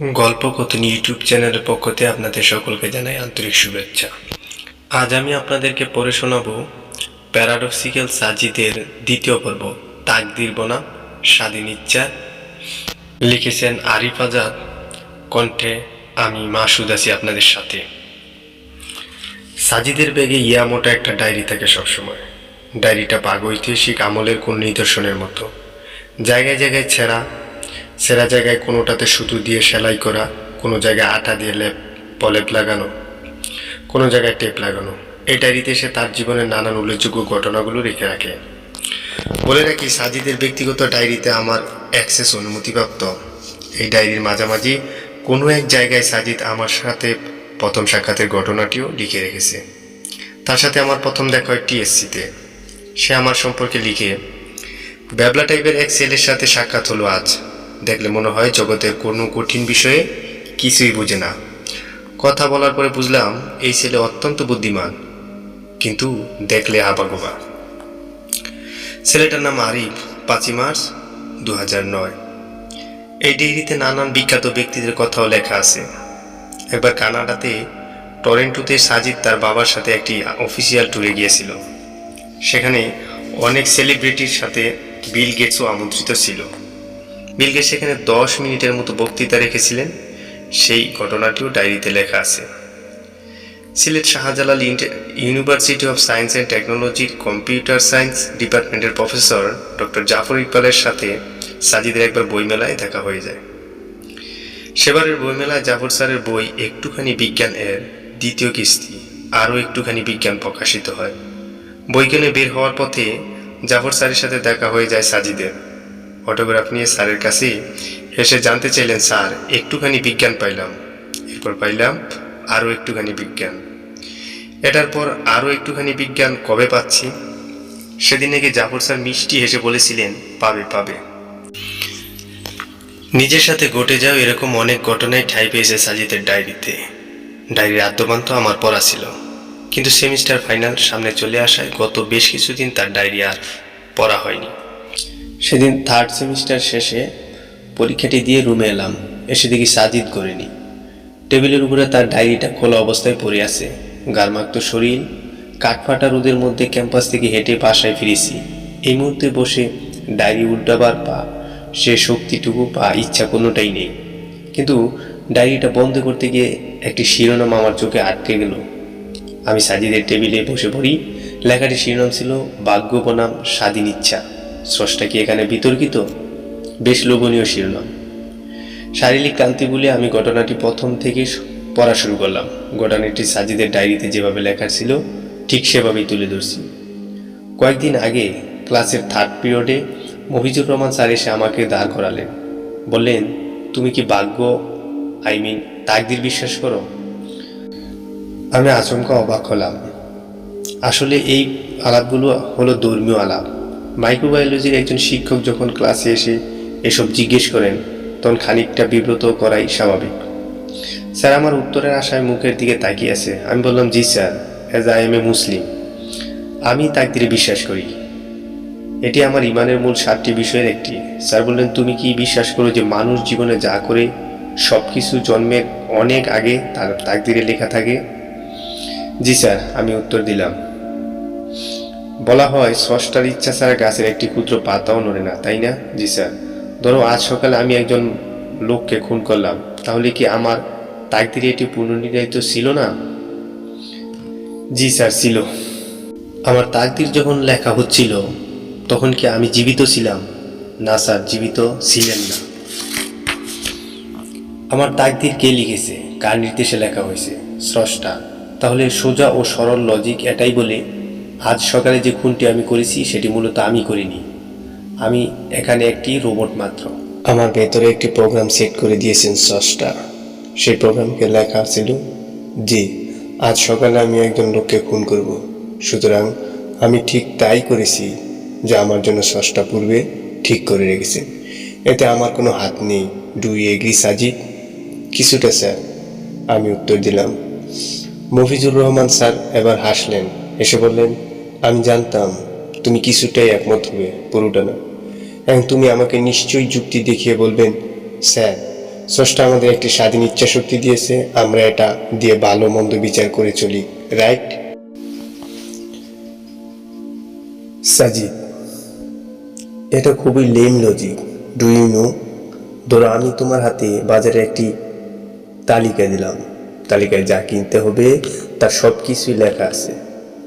গল্পকথন YouTube চ্যানেলের পক্ষ থেকে আপনাদের সকলকে জানাই আন্তরিক শুভেচ্ছা। আজ আমি আপনাদেরকে পড়ে শোনাবো প্যারাডক্সিক্যাল সাজিদের দ্বিতীয় পর্ব, তাকদির বনাম স্বাধীন ইচ্ছা। লিখেছেন আরিফ আজাদ। কণ্ঠে আমি মাসুদ আছি আপনাদের সাথে। সাজিদের ব্যাগে ইয়ামোটা একটা ডায়েরি থাকে সবসময়। ডায়েরিটা প্রাগৈতিহাসিক আমলের কোন নিদর্শনের মতো। জায়গায় জায়গায় ছেঁড়া ছেঁড়া জায়গায় কোনোটাতে সুতো দিয়ে সেলাই করা, কোনো জায়গায় আটা দিয়ে লেপ, পলেপ লাগানো, কোনো জায়গায় টেপ লাগানো, এই ডায়েরিতে সে তার জীবনের নানান উল্লেখযোগ্য ঘটনাগুলো রেখে রাখে। বলে রাখি, সাজিদের ব্যক্তিগত ডায়েরিতে আমার অ্যাক্সেস অনুমতিপ্রাপ্ত। এই ডায়েরির মাঝামাঝি কোনো এক জায়গায় সাজিদ আমার সাথে প্রথম সাক্ষাতের ঘটনাটিও লিখে রেখেছে। তার সাথে আমার প্রথম দেখা হয় টিএসসিতে সে আমার সম্পর্কে লিখে, ব্যাবলা টাইপের এক ছেলের সাথে সাক্ষাৎ হলো আজ। দেখলে মনে হয় জগতের কোনো কঠিন বিষয়ে কিছুই বুঝে না। কথা বলার পরে বুঝলাম, এই ছেলে অত্যন্ত বুদ্ধিমান, কিন্তু দেখলে আবাগোবা। ছেলেটার নাম আরিফ, পাঁচই মার্চ দু নয়। এই ডিগ্রিতে নানান বিখ্যাত ব্যক্তিদের কথাও লেখা আছে। একবার কানাডাতে টরেন্টোতে সাজিদ তার বাবার সাথে একটি অফিসিয়াল ট্যুরে গিয়েছিল। সেখানে অনেক সেলিব্রিটির সাথে বিল গেটসও আমন্ত্রিত ছিল। বিল গেটস সেখানে দশ মিনিটের মতো বক্তৃতা রেখেছিলেন। সেই ঘটনাটিও ডায়েরিতে লেখা আছে। Sylhet Shahjalal university of science and টেকনোলজির কম্পিউটার সায়েন্স ডিপার্টমেন্টের প্রফেসর ডক্টর জাফর ইকবালের সাথে সাজিদের একবার বইমেলায় দেখা হয়ে যায়। সেবারের বইমেলায় জাফর স্যারের বই একটুখানি বিজ্ঞান এর দ্বিতীয় কিস্তি, আরও একটুখানি বিজ্ঞান প্রকাশিত হয়। বই কিনে বের হওয়ার পথে জাফর স্যারের সাথে দেখা হয়ে যায় সাজিদের। অটোগ্রাফ নিয়ে স্যারের কাছে এসে জানতে চাইলেন, স্যার, একটুখানি বিজ্ঞান পাইলাম। এরপর পাইলাম, আরও একটুখানি বিজ্ঞান। এটার পর আরও একটুখানি বিজ্ঞান কবে পাচ্ছি? সেদিন নাকি জাফর স্যার মিষ্টি হেসে বলেছিলেন, পাবে পাবে। নিজের সাথে ঘটে যাও এরকম অনেক ঘটনায় ঠাই পেয়েছে সাজিদের ডায়েরিতে। ডায়েরির আদ্যপান্ত আমার পড়া ছিল। কিন্তু সেমিস্টার ফাইনাল সামনে চলে আসায় গত বেশ কিছুদিন তার ডায়েরি আর পড়া হয়নি। সেদিন থার্ড সেমিস্টার শেষে পরীক্ষাটি দিয়ে রুমে এলাম। এসে দেখি সাজিদ করেনি। টেবিলের উপরে তার ডায়েরিটা খোলা অবস্থায় পড়ে আছে। গারমাক্ত শরীর, কাঠফাটা রোদের মধ্যে ক্যাম্পাস থেকে হেঁটে বাসায় ফিরেছি। এই মুহূর্তে বসে ডায়েরি উল্টাবার পা, সে শক্তিটুকু বা ইচ্ছা কোনোটাই নেই। কিন্তু ডায়েরিটা বন্ধ করতে গিয়ে একটি শিরোনাম আমার চোখে আটকে গেল। আমি সাজিদের টেবিলে বসে পড়ি। লেখাটি শিরোনাম ছিল ভাগ্য বনাম স্বাধীন ইচ্ছা। স্রষ্টা কি এখানে বিতর্কিত? বেশ লোভনীয় শিরোনাম। শারীরিক ক্লান্তি বলে আমি ঘটনাটি প্রথম থেকে পড়া শুরু করলাম। ঘটনাটি সাজিদের ডায়েরিতে যেভাবে লেখা ছিল, ঠিক সেভাবেই তুলে ধরছি। কয়েকদিন আগে, ক্লাসের থার্ড পিরিয়ডে মফিজুর রহমান স্যার এসে আমাকে দাঁড় করালেন। বললেন, তুমি কি ভাগ্য আই মিন তাকদির বিশ্বাস করো? আমি আচমকা অবাক হলাম। আসলে এই আলাপগুলো হলো ধর্মীয় আলাপ। মাইক্রোবায়োলজির একজন শিক্ষক যখন ক্লাসে এসে এসব জিজ্ঞেস করেন, তখন খানিকটা বিব্রত করাই স্বাভাবিক। স্যার, আমার উত্তরের আশায় মুখের দিকে তাকিয়ে আছে। আমি বললাম, জি sir as I am a Muslim আমি তাকদিরে বিশ্বাস করি। এটি আমার ইমানের মূল সাতটি বিষয়ের একটি। স্যার বললেন, তুমি কি বিশ্বাস করো যে মানুষ জীবনে যা করে সব কিছু জন্মের অনেক আগে তার তাকদিরে লেখা থাকে? জি স্যার, আমি উত্তর দিলাম। বলা হয়, স্রষ্টার ইচ্ছা ছাড়া গাছের একটি ক্ষুদ্র পাতাও নড়ে না, তাই না? জি স্যার। ধরো, আজ সকালে আমি একজন লোককে খুন করলাম। তাহলে কি আমার তাকদিরে এটি পুনর্নির্ধারিত ছিল না? জি স্যার, ছিল। আমার তাকদির যখন লেখা হচ্ছিল, তখন কি আমি জীবিত ছিলাম? না স্যার, জীবিত ছিলেন না। আমার তাকদির কে লিখেছে? কার নির্দেশে লেখা হয়েছে? স্রষ্টা। তাহলে সোজা ও সরল লজিক এটাই বলে আজ সকালে যে খুনটি আমি করেছি, সেটি মূলত আমি করিনি। আমি এখানে একটি রোবট মাত্র। আমার ভেতরে একটি প্রোগ্রাম সেট করে দিয়েছেন স্রষ্টা। সেই প্রোগ্রামকে লেখা ছিল, জি, আজ সকালে আমি একজন লোককে খুন করব। সুতরাং আমি ঠিক তাই করেছি যা আমার জন্য স্রষ্টা পূর্বে ঠিক করে রেখেছেন। এতে আমার কোনো হাত নেই ডু এগ্রি সাজিদ কিছুটা, স্যার, আমি উত্তর দিলাম। মফিজুর রহমান, স্যার, এবার হাসলেন। এসে বললেন আমি জানতাম তুমি কিছুটাই একমত হবে পুরোটা না এবং তুমি আমাকে নিশ্চয়ই যুক্তি দেখিয়ে বলবেন, স্যার, স্রষ্টা আমাদের একটি স্বাধীন ইচ্ছা শক্তি দিয়েছে, আমরা এটা দিয়ে ভালো মন্দ বিচার করে চলি, রাইট? সাজিদ, এটা খুবই lame logic do you know ধরো আমি তোমার হাতে বাজারে একটি তালিকা দিলাম, তালিকায় যা কিনতে হবে, তার সব কিছুই লেখা আছে।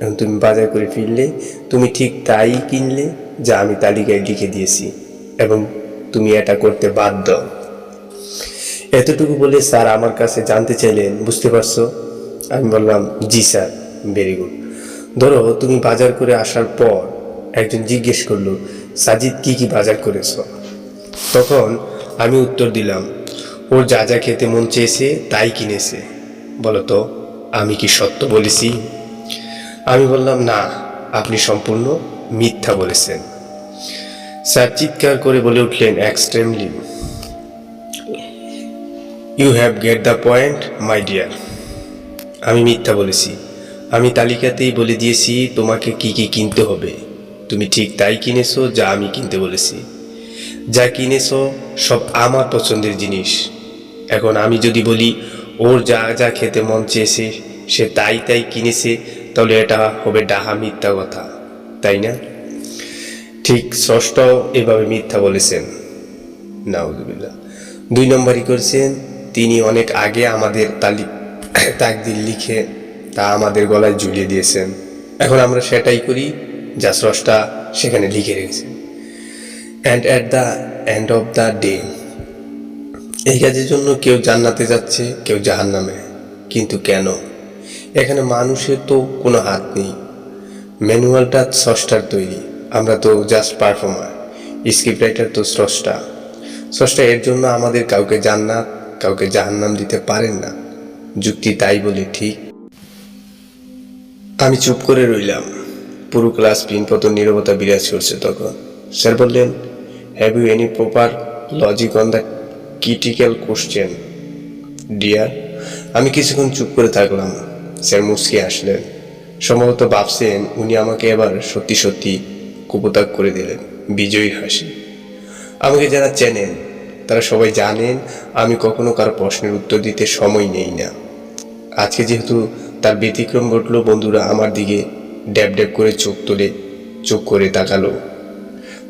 এখন তুমি বাজার করে ফিরলে, তুমি ঠিক তাই কিনলে যা আমি তালিকায় লিখে দিয়েছি এবং তুমি এটা করতে বাধ্য। এতটুকু বলে স্যার আমার কাছে জানতে চাইলেন, বুঝতে পারছ? আমি বললাম, জি স্যার ভেরি গুড ধরো তুমি বাজার করে আসার পর একজন জিজ্ঞেস করল, সাজিদ, কি কি বাজার করেছ? তখন আমি উত্তর দিলাম ওর যা যা খেতে মন চেয়েছে তাই কিনেছে। বলো তো, আমি কি সত্য বলেছি? আমি বললাম, না, আপনি সম্পূর্ণ মিথ্যা বলেছেন। স্যার চিৎকার করে বলে উঠলেন extremely you have get the point my dear আমি মিথ্যা বলেছি। আমি তালিকাতেই বলে দিয়েছি, তোমাকে কি কি কিনতে হবে। তুমি ঠিক তাই কিনেছো যা আমি কিনতে বলেছি। যা কিনেছো সব আমার পছন্দের জিনিস। এখন আমি যদি বলি, ওর যা যা খেতে মন চেয়েছে, সে তাই তাই কিনেছে তাহলে এটা হবে ডাহা মিথ্যা কথা, তাই না? ঠিক ষষ্ঠও এভাবে মিথ্যা বলেছেন। নাউজুবিল্লাহ। দুই নম্বরই করেছেন, তিনি অনেক আগে আমাদের তালি, তাকদির লিখে তা আমাদের গলায় ঝুলিয়ে দিয়েছেন। এখন আমরা সেটাই করি, যা স্রষ্টা সেখানে লিখে রেখেছেন। And at the end of the day এই কাজের জন্য কেউ জান্নাতে যাচ্ছে, কেউ জাহান্নামে, কিন্তু কেন? এখানে মানুষের তো কোনো হাত নেই। ম্যানুয়ালটা স্রষ্টার তৈরি। আমরা তো জাস্ট পারফর্মার স্ক্রিপ্ট রাইটার তো স্রষ্টা। স্রষ্টা এর জন্য আমাদের কাউকে জান্নাত, কাউকে জাহান্নাম দিতে পারেন না। যুক্তি তাই বলে ঠিক। আমি চুপ করে রইলাম। পুরো ক্লাস পিনপত নীরবতা বিরাজ করছে তখন। স্যার বললেন have you any proper logic on the critical question dear আমি কিছুক্ষণ চুপ করে থাকলাম। স্যার মুসকে আসলেন সম্ভবত ভাবছেন উনি আমাকে এবার সত্যি সত্যি কুপতাক করে দিলেন, বিজয়ী হাসি। আমাকে যারা চেনেন, তারা সবাই জানেন আমি কখনো কারও প্রশ্নের উত্তর দিতে সময় নেই না। আজকে যেহেতু তার ব্যতিক্রম ঘটলো, বন্ধুরা আমার দিকে ড্যাব ড্যাব করে চোখ তোলে, চোখ করে তাকালো।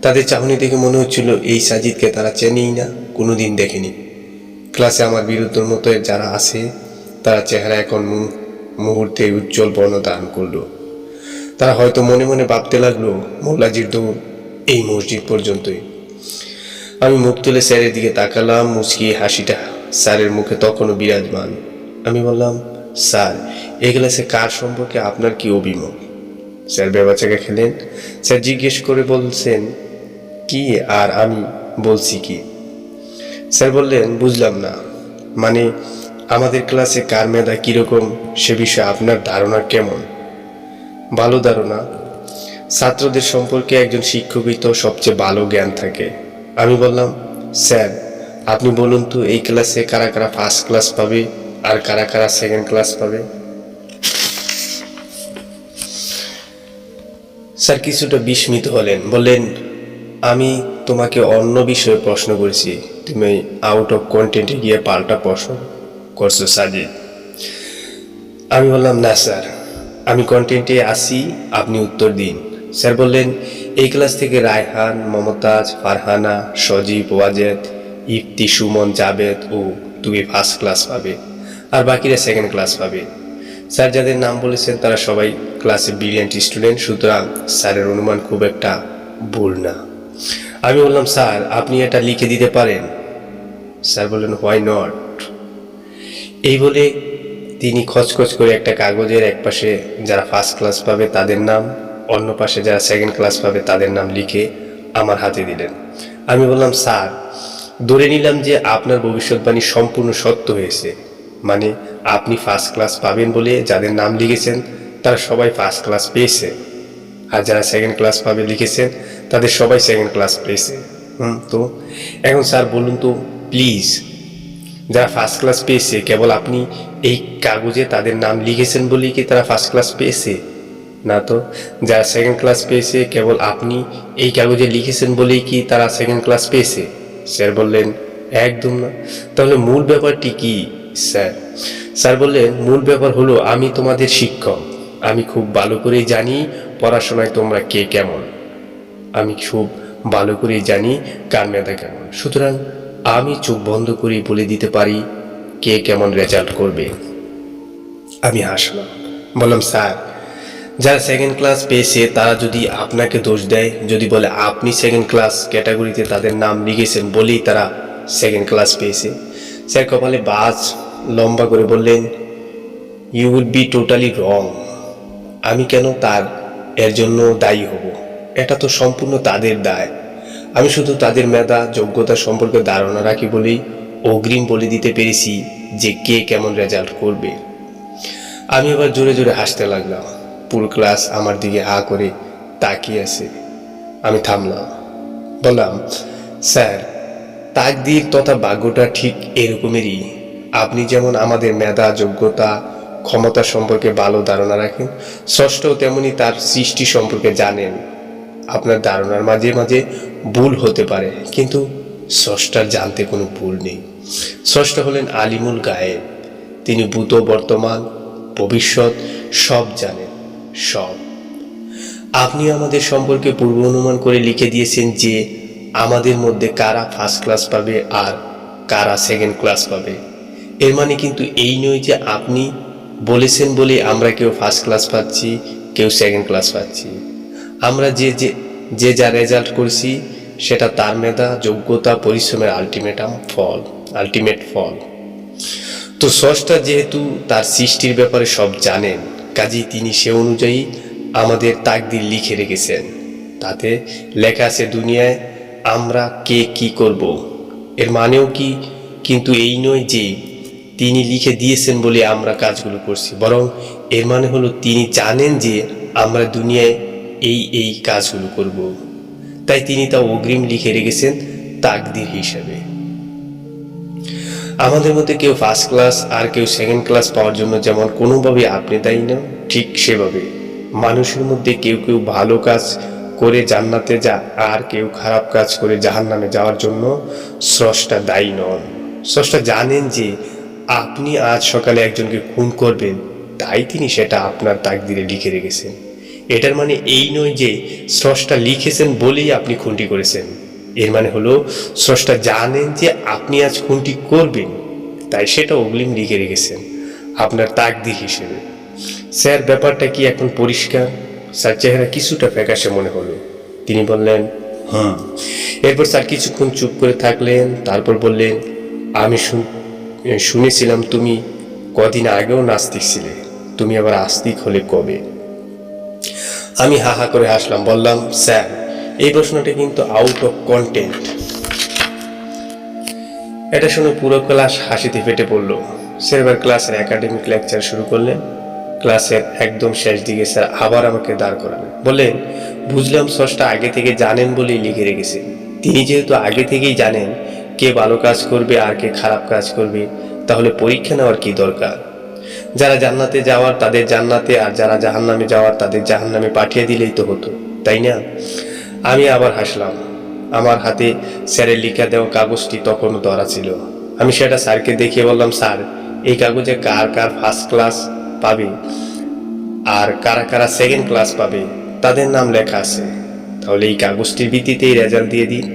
তাদের চাহনি দেখে মনে হচ্ছিল, এই সাজিদকে তারা চেনেই না, কোনোদিন দেখেনি। ক্লাসে আমার বিরুদ্ধের মতো যারা আছে, তারা চেহারা এখন মু- মুহূর্তে উজ্জ্বল বর্ণ দান করল। তারা হয়তো মনে মনে ভাবতে লাগল, মোল্লাজির দৌড় এই মসজিদ পর্যন্তই। আমি মুখ তুলে স্যারের দিকে তাকালাম মুচকিয়ে হাসিটা স্যারের মুখে তখনও বিরাজমান। আমি বললাম, স্যার এই ক্লাসে কার সম্পর্কে আপনার কি অভিমত? স্যার বেবাচাকে খেলেন। স্যার জিজ্ঞেস করে বলছেন, কি আর আমি বলছি কি? স্যার বললেন, বুঝলাম না। মানে আমাদের ক্লাসে কার মেধা কীরকম, সে বিষয়ে আপনার ধারণা কেমন? ভালো ধারণা। ছাত্রদের সম্পর্কে একজন শিক্ষকই তো সবচেয়ে ভালো জ্ঞান থাকে। আমি বললাম, স্যার, আপনি বলুন তো, এই ক্লাসে কারা কারা ফার্স্ট ক্লাস পাবে আর কারা কারা সেকেন্ড ক্লাস পাবে? স্যার কিছুটা বিস্মিত হলেন, বললেন, আমি তোমাকে অন্য বিষয়ে প্রশ্ন করেছি। তুমি আউট অফ কন্টেন্টে গিয়ে পাল্টা প্রশ্ন করছ সাজিদ আমি বললাম, না, স্যার। আমি কন্টেন্টে আসি আপনি উত্তর দিন। স্যার বললেন, এই ক্লাস থেকে রায়হান, মমতাজ, ফারহানা, সজীব, ওয়াজেদ, ইফতি, সুমন, জাবেদ ও তুমি ফার্স্ট ক্লাস পাবে আর বাকিরা সেকেন্ড ক্লাস পাবে। স্যার যাদের নাম বলেছেন, তারা সবাই ক্লাসে ব্রিলিয়ান্ট স্টুডেন্ট সুতরাং স্যারের অনুমান খুব একটা ভুল না। আমি বললাম, স্যার, আপনি এটা লিখে দিতে পারেন? স্যার বললেন হোয়াই নট এই বলে তিনি খচখচ করে একটা কাগজের এক পাশে যারা ফার্স্ট ক্লাস পাবে তাদের নাম, অন্য পাশে যারা সেকেন্ড ক্লাস পাবে তাদের নাম লিখে আমার হাতে দিলেন। আমি বললাম, স্যার, ধরে নিলাম যে আপনার ভবিষ্যৎবাণী সম্পূর্ণ সত্য হয়েছে। মানে আপনি ফার্স্ট ক্লাস পাবেন বলে যাদের নাম লিখেছেন, তারা সবাই ফার্স্ট ক্লাস পেয়েছে। আর যারা সেকেন্ড ক্লাস পাবে লিখেছেন, তাদের সবাই সেকেন্ড ক্লাস পেয়েছে। হুম, তো এখন স্যার বলুন তো প্লিজ যারা ফার্স্ট ক্লাস পেয়েছে, কেবল আপনি এই কাগজে তাদের নাম লিখেছেন বলেই কি তারা ফার্স্ট ক্লাস পেয়েছে? না তো, যারা সেকেন্ড ক্লাস পেয়েছে, কেবল আপনি এই কাগজে লিখেছেন বলেই কি তারা সেকেন্ড ক্লাস পেয়েছে? স্যার বললেন, একদম না। তাহলে মূল ব্যাপারটি কি, স্যার? স্যার বললেন, মূল ব্যাপার হলো আমি তোমাদের শিক্ষক। আমি খুব ভালো করেই জানি পড়াশোনায় তোমরা কে কেমন। আমি খুব ভালো করেই জানি কার মেধা কেমন। সুতরাং আমি চোখ বন্ধ করে বলে দিতে পারি কে কেমন রেজাল্ট করবে। আমি হাসলাম। বললাম, স্যার, যারা সেকেন্ড ক্লাস পেয়েছে, তারা যদি আপনাকে দোষ দেয়, যদি বলে আপনি সেকেন্ড ক্লাস ক্যাটাগরিতে তাদের নাম লিখেছেন বলেই তারা সেকেন্ড ক্লাস পেয়েছে, স্যার কপালে বাজ লম্বা করে বললেন you would be totally wrong আমি কেন তার, এর জন্য দায়ী হব? এটা তো সম্পূর্ণ তাদের দায়। আমি শুধু তাদের মেধা, যোগ্যতা সম্পর্কে ধারণা রাখি বলেই অগ্রিম বলে দিতে পেরেছি যে কে কেমন রেজাল্ট করবে। আমি আবার জোরে জোরে হাসতে লাগলাম। পুরো ক্লাস আমার দিকে হা করে তাকিয়ে আছে। আমি থামলাম। বললাম, স্যার, তাকদির তথা ভাগ্যটা ঠিক এরকমেরই। আপনি যেমন আমাদের মেধা, যোগ্যতা, ক্ষমতা সম্পর্কে ভালো ধারণা রাখেন, ষষ্ঠ তেমনি তার সৃষ্টি সম্পর্কে জানেন। আপনার ধারণার মাঝে মাঝে ভুল হতে পারে, কিন্তু স্রষ্টার জানতে কোনো ভুল নেই। স্রষ্টা হলেন আলিমুল গায়েব। তিনি ভূত, বর্তমান, ভবিষ্যৎ, সব জানেন, সব। আপনি আমাদের সম্পর্কে পূর্ব অনুমান করে লিখে দিয়েছেন যে আমাদের মধ্যে কারা ফার্স্ট ক্লাস পাবে আর কারা সেকেন্ড ক্লাস পাবে। এর মানে কিন্তু এই নয় যে আপনি বলেছেন বলে আমরা কেউ ফার্স্ট ক্লাস পাচ্ছি, কেউ সেকেন্ড ক্লাস পাচ্ছি। আমরা যে যে যে যা রেজাল্ট করছি, সেটা তার মেধা, যোগ্যতা, পরিশ্রমের আলটিমেটাম ফল আলটিমেট ফল তো স্রষ্টা যেহেতু তার সৃষ্টির ব্যাপারে সব জানেন, কাজেই তিনি সে অনুযায়ী আমাদের তাকদির লিখে রেখেছেন। তাতে লেখা আছে দুনিয়ায় আমরা কে কি করব? এর মানেও কি? কিন্তু এই নয় যে তিনি লিখে দিয়েছেন বলে আমরা কাজগুলো করছি, বরং এর মানে হলো তিনি জানেন যে আমরা দুনিয়ায় এই এই কাজগুলো করব। তাই তিনি তা অগ্রিম লিখে রেখেছেন তাকদির হিসাবে। আমাদের মধ্যে কেউ ফার্স্ট ক্লাস আর কেউ সেকেন্ড ক্লাস পাওয়ার জন্য যেমন কোনোভাবে আপনি দায়ী না, ঠিক সেভাবে। মানুষের মধ্যে কেউ কেউ ভালো কাজ করে জান্নাতে যা আর কেউ খারাপ কাজ করে জাহান নামে যাওয়ার জন্য স্রষ্টা দায়ী নন। স্রষ্টা জানেন যে আপনি আজ সকালে একজনকে খুন করবেন, তাই তিনি সেটা আপনার তাকদিরে লিখে রেখেছেন। এটার মানে এই নয় যে স্রষ্টা লিখেছেন বলেই আপনি খুনটি করেছেন। এর মানে হলো, স্রষ্টা জানেন যে আপনি আজ খুনটি করবেন, তাই সেটা অগ্রিম লিখে রেখেছেন আপনার তাকদির হিসেবে। স্যার, ব্যাপারটা কি এখন পরিষ্কার? স্যার চেহারা কিছুটা ফ্যাকাশে মনে হলো। তিনি বললেন, হুম। এরপর স্যার কিছুক্ষণ চুপ করে থাকলেন, তারপর বললেন, আমি শুন- শুনেছিলাম তুমি কদিন আগেও নাস্তিক ছিলে, তুমি আবার আস্তিক হলে কবে? আমি হা হা করে হাসলাম, বললাম, স্যার, এই প্রশ্নটা কিন্তু আউট অফ কন্টেন্ট এটা শুনে পুরো ক্লাস হাসিতে ফেটে পড়ল। স্যার এবার ক্লাসের একাডেমিক লেকচার শুরু করলেন। ক্লাসের একদম শেষ দিকে স্যার আবার আমাকে দাঁড় করালেন। বললেন, বুঝলাম সসটা আগে থেকে জানেন বলেই লিখে রেখেছে। তিনি যেহেতু আগে থেকেই জানেন, কে ভালো কাজ করবে আর কে খারাপ কাজ করবে, তাহলে পরীক্ষা নেওয়ার কি দরকার? যারা জান্নাতে যাওয়ার তাদের জান্নাতে, আর যারা জাহান্নামে যাওয়ার তাদের জাহান্নামে পাঠিয়ে দিলেই তো হতো, তাই না? আমি আবার হাসলাম। আমার হাতে স্যারের লিখা দেওয়া কাগজটি তখনও ধরা ছিল। আমি সেটা স্যারকে দেখিয়ে বললাম, স্যার, এই কাগজে কার কার ফার্স্ট ক্লাস পাবে? আর কারা কারা সেকেন্ড ক্লাস পাবে? তাদের নাম লেখা আছে। তাহলে এই কাগজটির ভিত্তিতেই রেজাল্ট দিয়ে দিন।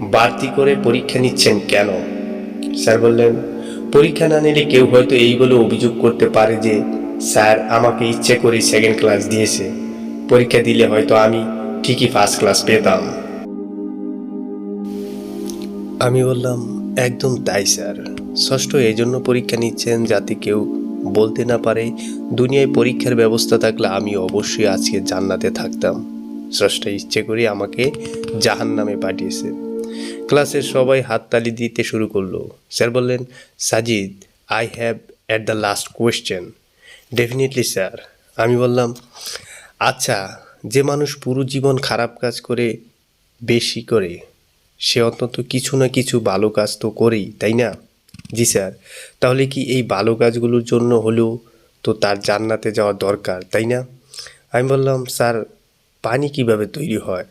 বাড়তি করে পরীক্ষা নিচ্ছেন কেন? স্যার বললেন পরীক্ষা না নিলে কেউ হয়তো এই বলে অভিযোগ করতে পারে যে, স্যার, আমাকে ইচ্ছে করে সেকেন্ড ক্লাস দিয়েছে। পরীক্ষা দিলে হয়তো আমি ঠিকই ফার্স্ট ক্লাস পেতাম। আমি বললাম, একদম তাই, স্যার। ষষ্ঠ এই জন্য পরীক্ষা নিচ্ছেন যাতে কেউ বলতে না পারে, দুনিয়ায় পরীক্ষার ব্যবস্থা থাকলে আমি অবশ্যই আজকে জান্নাতে থাকতাম। স্রষ্টা ইচ্ছে করে আমাকে জাহান নামে পাঠিয়েছে। ক্লাসের সবাই হাততালি দিতে শুরু করল। স্যার বললেন, Sajid I have at the last question definitely sir আমি বললাম আচ্ছা যে মানুষ পুরো জীবন খারাপ কাজ করে, বেশি করে, সে অন্তত কিছু না কিছু ভালো কাজ তো করেই, তাই না? জি স্যার তাহলে কি এই ভালো কাজগুলোর জন্য হলেও তো তার জান্নাতে যাওয়া দরকার, তাই না? আমি বললাম, স্যার, পানি কীভাবে তৈরি হয়?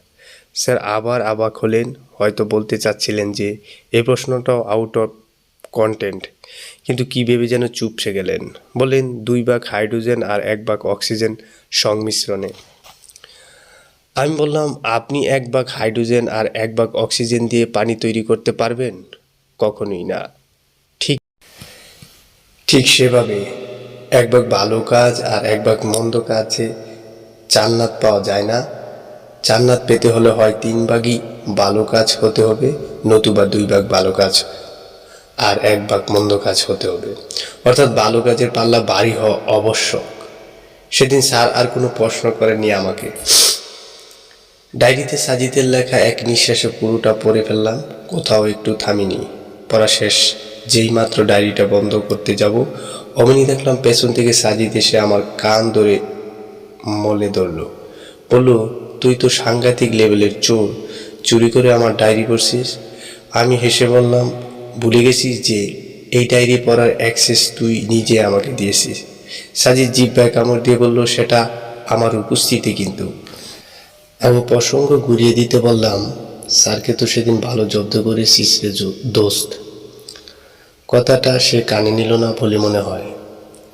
স্যার আবার অবাক হলেন, হয়তো বলতে চাচ্ছিলেন যে এই প্রশ্নটাও আউট অফ কন্টেন্ট কিন্তু কি ভেবে যেন চুপসে গেলেন। বললেন, দুই ভাগ হাইড্রোজেন আর এক ভাগ অক্সিজেন সংমিশ্রণে। আমি বললাম, আপনি এক ভাগ হাইড্রোজেন আর এক ভাগ অক্সিজেন দিয়ে পানি তৈরি করতে পারবেন? কখনোই না। ঠিক ঠিক সেভাবে এক ভাগ ভালো কাজ আর এক ভাগ মন্দ কাজে জান্নাত পাওয়া যায় না। জান্নাত পেতে হলে হয় তিন ভাগই ভালো কাজ হতে হবে, নতুবা দুই ভাগ ভালো কাজ আর এক ভাগ মন্দ কাজ হতে হবে। অর্থাৎ ভালো কাজের পাল্লা বাড়ি হওয়া আবশ্যক। সেদিন স্যার আর কোনো প্রশ্ন করেননি আমাকে। ডায়েরিতে সাজিদের লেখা এক নিঃশ্বাসে পুরোটা পড়ে ফেললাম, কোথাও একটু থামিনি। পড়া শেষ, যেই মাত্র ডায়েরিটা বন্ধ করতে যাব, অমনি দেখলাম পেছন থেকে সাজিদ এসে আমার কান ধরে মলে ধরলো। বলল তুই তো সাংঘাতিক লেভেলের চোর, চুরি করে আমার ডায়েরি করছিস আমি হেসে বললাম, ভুলে গেছিস যে এই ডায়েরি পড়ার অ্যাক্সেস তুই নিজে আমাকে দিয়েছিস। সাজিদ জিব্বায় কামড় দিয়ে বলল, সেটা আমার উপস্থিতি কিন্তু। আমি প্রসঙ্গ ঘুরিয়ে দিতে বললাম, স্যারকে তো সেদিন ভালো জব্দ করেছিস রে দোস্ত। কথাটা সে কানে নিল না বলে মনে হয়।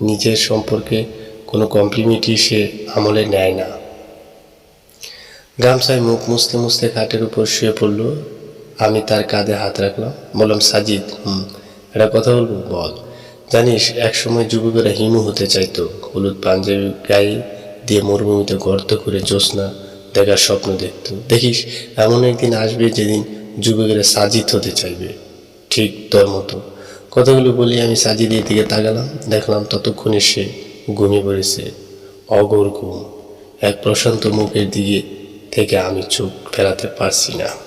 নিজের সম্পর্কে কোনো কমপ্লিমেন্টই সে আমলে নেয় না। গামছায় মুখ মুছতে মুছতে খাটের উপর শুয়ে পড়ল। আমি তার কাঁধে হাত রাখলাম। বললাম, সাজিদ, হুম, একটা কথা বলব? বল। জানিস এক সময় যুবকেরা হিমু হতে চাইতো। হলুদ পাঞ্জাবি গায়ে দিয়ে মরুভূমিতে গর্ত করে জ্যোৎস্না দেখার স্বপ্ন দেখতো। দেখিস, এমন একদিন আসবে যেদিন যুবকেরা সাজিদ হতে চাইবে। ঠিক তোর মতো। কথাগুলো বলি আমি সাজিদের দিকে তাকালাম। দেখলাম ততক্ষণে সে ঘুমিয়ে পড়েছে। অগোর ঘুম। এক প্রশান্ত মুখের দিকে থেকে আমি চোখ ফেরাতে পারছি না।